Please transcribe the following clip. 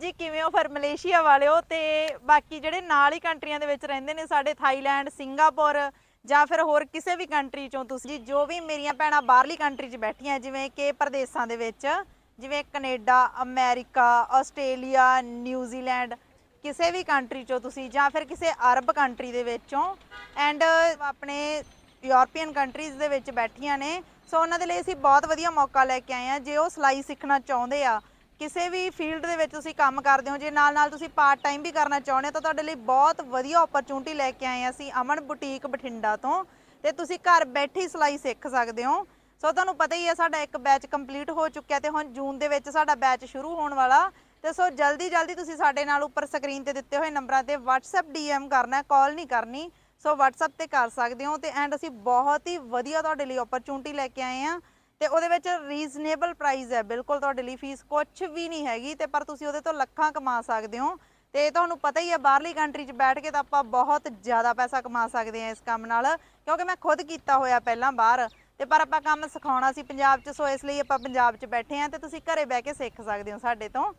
ਜੀ, ਕਿਵੇਂ ਹੋ? ਫਿਰ ਮਲੇਸ਼ੀਆ ਵਾਲਿਓ ਤੇ ਬਾਕੀ ਜਿਹੜੇ ਨਾਲ ਹੀ ਕੰਟਰੀਆਂ ਦੇ ਵਿੱਚ ਰਹਿੰਦੇ ਨੇ ਸਾਡੇ ਥਾਈਲੈਂਡ, ਸਿੰਗਾਪੁਰ ਜਾਂ ਫਿਰ ਹੋਰ ਕਿਸੇ ਵੀ ਕੰਟਰੀ ਚੋਂ ਤੁਸੀਂ ਜੋ ਵੀ ਮੇਰੀਆਂ ਭੈਣਾਂ ਬਾਹਰਲੀ ਕੰਟਰੀ 'ਚ ਬੈਠੀਆਂ, ਜਿਵੇਂ ਕਿ ਪ੍ਰਦੇਸ਼ਾਂ ਦੇ ਵਿੱਚ, ਜਿਵੇਂ ਕੈਨੇਡਾ, ਅਮਰੀਕਾ, ਆਸਟ੍ਰੇਲੀਆ ਨਿਊਜ਼ੀਲੈਂਡ ਕਿਸੇ ਵੀ ਕੰਟਰੀ ਚੋਂ ਤੁਸੀਂ ਜਾਂ ਫਿਰ ਕਿਸੇ ਅਰਬ ਕੰਟਰੀ ਦੇ ਵਿੱਚੋਂ ਐਂਡ ਆਪਣੇ ਯੂਰਪੀਅਨ ਕੰਟਰੀਜ਼ ਦੇ ਵਿੱਚ ਬੈਠੀਆਂ ਨੇ, ਸੋ ਉਹਨਾਂ ਦੇ ਲਈ ਅਸੀਂ ਬਹੁਤ ਵਧੀਆ ਮੌਕਾ ਲੈ ਕੇ ਆਏ ਆ ਜੇ ਉਹ ਸਿਲਾਈ ਸਿੱਖਣਾ ਚਾਹੁੰਦੇ ਆ ਕਿਸੇ ਵੀ ਫੀਲਡ ਦੇ ਵਿੱਚ ਤੁਸੀਂ ਕੰਮ ਕਰਦੇ ਹੋ, ਜੇ ਨਾਲ ਨਾਲ ਤੁਸੀਂ ਪਾਰਟ ਟਾਈਮ ਵੀ ਕਰਨਾ ਚਾਹੁੰਦੇ ਹੋ, ਤਾਂ ਤੁਹਾਡੇ ਲਈ ਬਹੁਤ ਵਧੀਆ ਓਪਰਚੁਨਿਟੀ ਲੈ ਕੇ ਆਏ ਹਾਂ ਅਸੀਂ ਅਮਨ ਬੁਟੀਕ ਬਠਿੰਡਾ ਤੋਂ। ਤੇ ਤੁਸੀਂ ਘਰ ਬੈਠੇ ਸਿਲਾਈ ਸਿੱਖ ਸਕਦੇ ਹੋ। ਸੋ ਤੁਹਾਨੂੰ ਪਤਾ ਹੀ ਹੈ, ਸਾਡਾ ਇੱਕ ਬੈਚ ਕੰਪਲੀਟ ਹੋ ਚੁੱਕਿਆ ਤੇ ਹੁਣ ਜੂਨ ਦੇ ਵਿੱਚ ਸਾਡਾ ਬੈਚ ਸ਼ੁਰੂ ਹੋਣ ਵਾਲਾ। ਤੇ ਸੋ ਜਲਦੀ ਜਲਦੀ ਤੁਸੀਂ ਸਾਡੇ ਨਾਲ ਉੱਪਰ ਸਕਰੀਨ ਤੇ ਦਿੱਤੇ ਹੋਏ ਨੰਬਰਾਂ ਤੇ WhatsApp DM ਕਰਨਾ ਕਾਲ ਨਹੀਂ ਕਰਨੀ। ਸੋ WhatsApp ਤੇ ਕਰ ਸਕਦੇ ਹੋ ਤੇ ਐਂਡ ਅਸੀਂ ਬਹੁਤ ਹੀ ਵਧੀਆ ਤੁਹਾਡੇ ਲਈ ਓਪਰਚੁਨਿਟੀ ਲੈ ਕੇ ਆਏ ਆ ਤੇ ਉਹਦੇ ਵਿੱਚ ਰੀਜ਼ਨੇਬਲ ਪ੍ਰਾਈਸ ਹੈ। ਬਿਲਕੁਲ ਤੁਹਾਡੇ ਲਈ ਫੀਸ ਕੁਝ ਵੀ ਨਹੀਂ ਹੈਗੀ ਤੇ ਪਰ ਤੁਸੀਂ ਉਹਦੇ ਤੋਂ ਲੱਖਾਂ ਕਮਾ ਸਕਦੇ ਹੋ। ਤੇ ਤੁਹਾਨੂੰ ਪਤਾ ਹੀ ਹੈ, ਬਾਹਰਲੀ ਕੰਟਰੀ 'ਚ ਬੈਠ ਕੇ ਤਾਂ ਆਪਾਂ ਬਹੁਤ ਜ਼ਿਆਦਾ ਪੈਸਾ ਕਮਾ ਸਕਦੇ ਹਾਂ ਇਸ ਕੰਮ ਨਾਲ, ਕਿਉਂਕਿ ਮੈਂ ਖੁਦ ਕੀਤਾ ਹੋਇਆ ਪਹਿਲਾਂ ਬਾਹਰ। ਤੇ ਪਰ ਆਪਾਂ ਕੰਮ ਸਿਖਾਉਣਾ ਸੀ ਪੰਜਾਬ 'ਚ, ਸੋ ਇਸ ਲਈ ਆਪਾਂ ਪੰਜਾਬ 'ਚ ਬੈਠੇ ਹਾਂ ਤੇ ਤੁਸੀਂ ਘਰੇ ਬਹਿ ਕੇ ਸਿੱਖ ਸਕਦੇ ਹੋ ਸਾਡੇ ਤੋਂ।